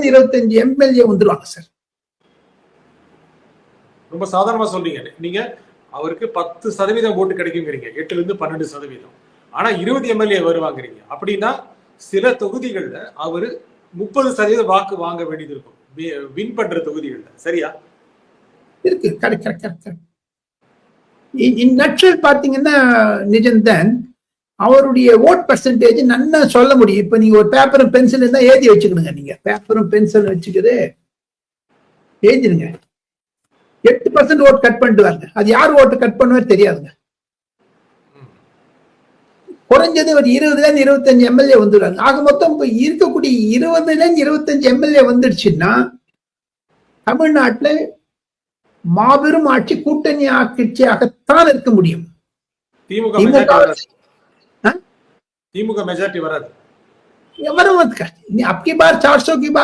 இருந்து இருபத்தஞ்சு எம்எல்ஏ வந்துருவாங்க சார் ரொம்ப சாதாரணமா சொல்றீங்க. நீங்க அவருக்கு பத்து சதவீதம் ஓட்டு கிடைக்குங்கிறீங்க. எட்டுல இருந்து பன்னெண்டு சதவீதம். ஆனா இருபது எம்எல்ஏ வருவாங்கிறீங்க. அப்படின்னா சில தொகுதிகள்ல அவரு முப்பது சதவீதம் வாக்கு வாங்க வேண்டியது இருக்கும். வின் பண்ற தொகுதிகள்ல. சரியா? இருக்கு. கரெக்ட் கரெக்ட் கரெக்ட் இந்நட்சல் பாத்தீங்கன்னா நிஜம்தான் அவருடைய ஓட் பர்சன்டேஜ் நல்லா சொல்ல முடியும். இப்ப நீங்க ஒரு பேப்பரும் பென்சில் இருந்தா எழுதி வச்சுக்கணுங்க நீங்க. பேப்பரும் பென்சில் வச்சுக்கிது எழுதிருங்க. எட்டு பர்சன்ட் ஓட் கட் பண்ணிட்டு வாங்க அது யார் ஓட்டு கட் பண்ணுவார் தெரியாதுங்க. குறைஞ்சது ஒரு இருபதுல இருந்து இருபத்தஞ்சு எம்எல்ஏ வந்துடுறாங்க. ஆக மொத்தம் இப்ப இருக்கக்கூடிய இருபதுல இருந்து இருபத்தஞ்சு எம்எல்ஏ வந்துடுச்சுன்னா தமிழ்நாட்டுல மாபெரும் ஆட்சி கூட்டணி ஆட்சியாகத்தான் இருக்க முடியும். திமுக திமுக மெஜாரிட்டி வராது ஆ? திமுக மெஜாரிட்டி வராது वरुण मत कर अब की बार चार सौ की बार